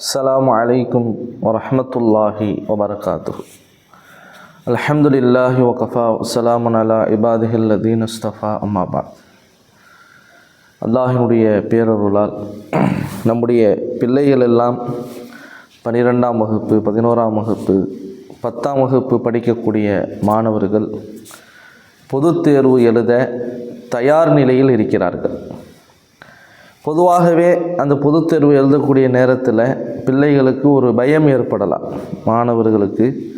السلام عليكم ورحمة الله وبركاته الحمد لله وكفى وسلام على عباده الذين اصطفى أما بعد அல்லாஹினுடைய பேரருளால் நம்முடைய பிள்ளைகள் எல்லாம் பன்னிரெண்டாம் வகுப்பு பதினோராம் வகுப்பு பத்தாம் வகுப்பு படிக்கக்கூடிய மாணவர்கள் பொதுத் தேர்வு எழுத தயார் நிலையில் இருக்கிறார்கள் பொதுவாகவே அந்த பொதுத் தேர்வு எழுதக்கூடிய நேரத்தில் பிள்ளைகளுக்கு ஒரு பயம் ஏற்படலாம். மாணவர்களுக்கு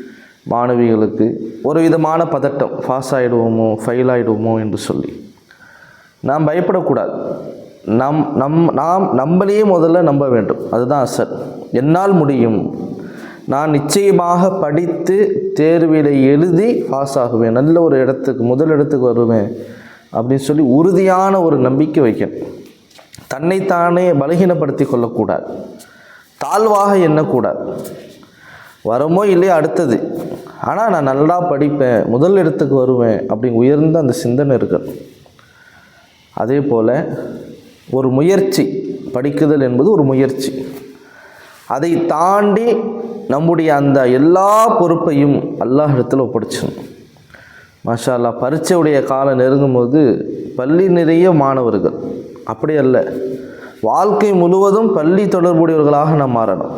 மாணவிகளுக்கு ஒரு விதமான பதட்டம். பாஸ் ஆகிடுவோமோ ஃபெயில் ஆகிடுவோமோ என்று சொல்லி. நாம் பயப்படக்கூடாது. நம் நம் நாம் நம்மளையே முதல்ல நம்ப வேண்டும். அதுதான் அசல். என்னால் முடியும். நான் நிச்சயமாக படித்து தேர்வில் எழுதி பாஸ் ஆகுவேன். நல்ல ஒரு இடத்துக்கு முதல் இடத்துக்கு வருவேன் அப்படின்னு சொல்லி உறுதியான ஒரு நம்பிக்கை வைக்கணும். தன்னைத்தானே பலகீனப்படுத்தி கொள்ளக்கூடாது. தாழ்வாக எண்ணக்கூடாது. வரமோ இல்லையோ அடுத்தது. ஆனால் நான் நல்லா படிப்பேன் முதல் இடத்துக்கு வருவேன் அப்படி உயர்ந்த அந்த சிந்தனை இருக்கணும் அதே போல் ஒரு முயற்சி படிக்குதல் என்பது ஒரு முயற்சி. அதை தாண்டி நம்முடைய அந்த எல்லா பொறுப்பையும் அல்லாஹ் இடத்துல ஒப்படைச்சிடணும். மாஷா அல்லாஹ் பரீட்சையுடைய காலம் நெருங்கும்போது பள்ளி நிறைய மாணவர்கள் அப்படி அல்ல. வாழ்க்கை முழுவதும் பள்ளி தொடர்புடையவர்களாக நாம் மாறணும்.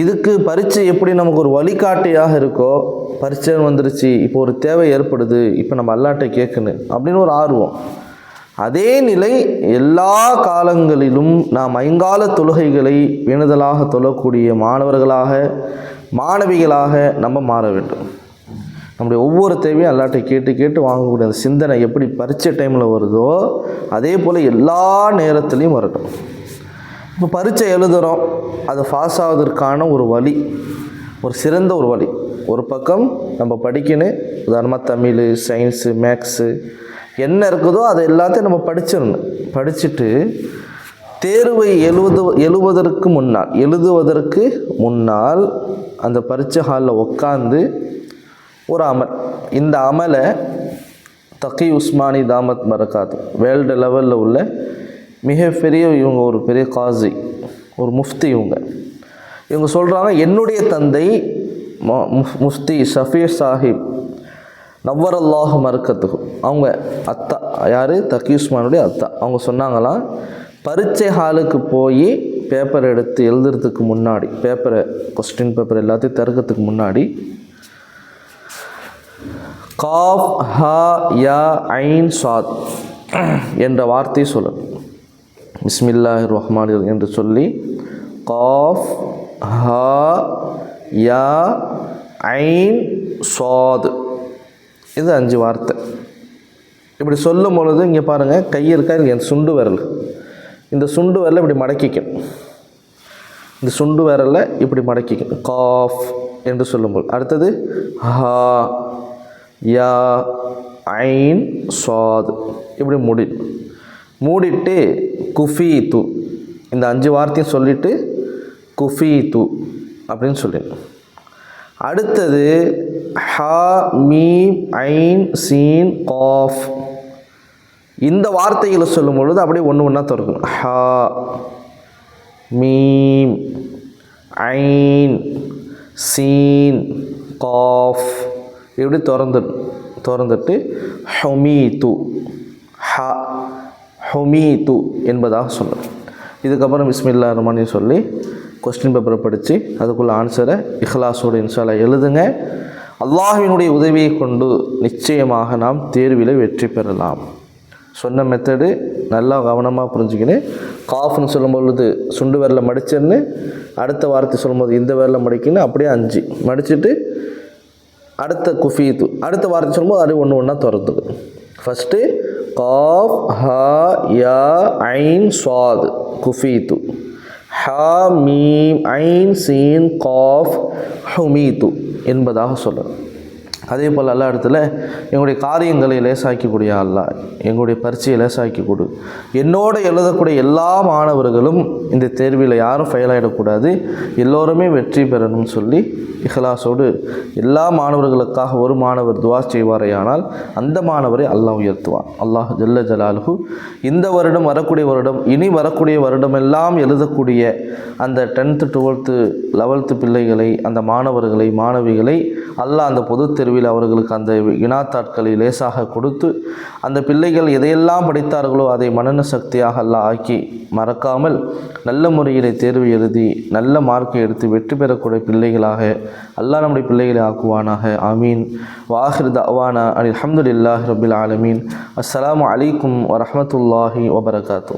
இதுக்கு பரீட்சை எப்படி நமக்கு ஒரு வழிகாட்டியாக இருக்கோ பரீட்சை வந்துருச்சு இப்போ ஒரு தேவை ஏற்படுது இப்போ நம்ம அல்லாட்டை கேட்கணும் அப்படின்னு ஒரு ஆர்வம். அதே நிலை எல்லா காலங்களிலும் நாம் ஐங்கால தொழுகைகளை வேணுதலாக தொழக்கூடிய மாணவர்களாக மாணவிகளாக நம்ம மாற வேண்டும். நம்முடைய ஒவ்வொரு தேவையும் அல்லாட்டை கேட்டு கேட்டு வாங்கக்கூடிய அந்த சிந்தனை எப்படி பரிச்சை டைமில் வருதோ அதே போல் எல்லா நேரத்துலையும் வரட்டும். இப்போ பரிச்சை எழுதுகிறோம் அது பாஸ் ஆவதற்கான ஒரு வழி ஒரு சிறந்த ஒரு வழி. ஒரு பக்கம் நம்ம படிக்கணும் உதாரணமாக தமிழ் சயின்ஸு மேக்ஸு என்ன இருக்குதோ அதை எல்லாத்தையும் நம்ம படிச்சிடணும். படிச்சுட்டு தேர்வை எழுவது எழுவதற்கு முன்னால் எழுதுவதற்கு முன்னால் அந்த பரீட்சை ஹாலில் உட்காந்து ஒரு அமல். இந்த அமலை தக்கி உஸ்மானி தாமத் பரக்காத் வேர்ல்டு லெவலில் உள்ள மிகப்பெரிய இவங்க ஒரு பெரிய காசி ஒரு முஃப்தி இவங்க. இவங்க சொல்கிறாங்க என்னுடைய தந்தை முஃப்- முஃப்தி ஷஃபீர் சாஹிப் நவ்வர் அல்லாஹ் மறுக்கத்துக்கு அவங்க அத்தா யார்? தக்கி உஸ்மானுடைய அத்தா. அவங்க சொன்னாங்களாம் பரீட்சை ஹாலுக்கு போய் பேப்பர் எடுத்து எழுதுறதுக்கு முன்னாடி பேப்பரை கொஸ்டின் பேப்பர் எல்லாத்தையும் திறக்கிறதுக்கு முன்னாடி காஃப் ஹா யா ஐன் சாத் என்ற வார்த்தையை சொல்லும் பிஸ்மில்லாஹிர் ரஹ்மான் என்று சொல்லி காஃப் ஹா யா ஐன் சாத். இது அஞ்சு வார்த்தை. இப்படி சொல்லும் பொழுது இங்கே பாருங்கள் கை இருக்கா இல்லையா? இந்த சுண்டு விரல். இந்த சுண்டு விரலை இப்படி மடக்கிக்கும் இந்த சுண்டு விரலை இப்படி மடக்கிக்கும் காஃப் என்று சொல்லும்போது அடுத்தது ஹா. யா ஐன் சாத். இப்படி மூடி மூடிட்டு குஃபி து இந்த அஞ்சு வார்த்தையும் சொல்லிட்டு குஃபி து அப்படின்னு சொல்லிடணும். அடுத்தது ஹா மீம் ஐன் சீன் காஃப். இந்த வார்த்தைகளை சொல்லும் பொழுது அப்படியே ஒன்று ஒன்றா திறக்கணும் ஹா மீம் ஐன் சீன் காஃப். இப்படி திறந்து திறந்துட்டு ஹொமி து ஹ ஹொமி து என்பதாக சொல்லணும். இதுக்கப்புறம் பிஸ்மில்லா ரஹ்மானி சொல்லி கொஸ்டின் பேப்பரை படித்து அதுக்குள்ள ஆன்சரை இஹ்லாஸோடு இன்ஷால்லா எழுதுங்க. அல்லாஹினுடைய உதவியை கொண்டு நிச்சயமாக நாம் தேர்வில் வெற்றி பெறலாம். சொன்ன மெத்தடு நல்லா கவனமாக புரிஞ்சுக்கின்னு காஃப்னு சொல்லும் பொழுது சுண்டு விரல மடிச்சேன்னு அடுத்த வார்த்தை சொல்லும்போது இந்த விரல மடிக்கணும் அப்படியே அஞ்சு. மடிச்சிட்டு அடுத்த குஃபீத்து அடுத்த வார்த்தை சொல்லும்போது அது ஒன்று ஒன்றா திறந்துது ஃபஸ்ட்டு காஃப் ஹா யா ஐன் சுவாது குஃபீத்து ஹா மீம் ஐன் சீன் காஃப் ஹுமீத்து என்பதாக சொல்லணும். அதே போல் எல்லா இடத்துல எங்களுடைய காரியங்களை லேசாக்கக்கூடிய அல்லாஹ் எங்களுடைய பரீட்சையை லேசாக்கி கொடு. என்னோட எழுதக்கூடிய எல்லா மாணவர்களும் இந்த தேர்வில் யாரும் ஃபெயில் ஆகிடக்கூடாது எல்லோருமே வெற்றி பெறணும்னு சொல்லி இஹ்லாஸோடு எல்லா மாணவர்களுக்காக ஒரு மாணவர் துவா செய்வாரையானால் அந்த மாணவரை அல்லாஹ் உயர்த்துவான். அல்லாஹ் ஜல்ல ஜலாலுஹு இந்த வருடம் வரக்கூடிய வருடம் இனி வரக்கூடிய வருடமெல்லாம் எழுதக்கூடிய அந்த டென்த்து டுவெல்த்து லெவல்த்து பிள்ளைகளை அந்த மாணவர்களை மாணவிகளை அல்லாஹ் அந்த பொதுத் தேர்வில் அவர்களுக்கு அந்த வினாத்தாட்களை லேசாக கொடுத்து அந்த பிள்ளைகள் எதையெல்லாம் படித்தார்களோ அதை மனன சக்தியாக அல்லாஹ் ஆக்கி மறக்காமல் நல்ல முறையில் தேர்வு எழுதி நல்ல மார்க்கை எடுத்து வெற்றி பெறக்கூடிய பிள்ளைகளாக அல்லாஹ் நம்முடைய பிள்ளைகளை ஆக்குவானாக. ஆமீன். வாஹிர் தவானா அலி அஹமதுல்லாஹ் ரபில் ஆலமீன். அஸ்லாம் அலைக்கும் வரமத்துல்லாஹி வபரகாத்தூ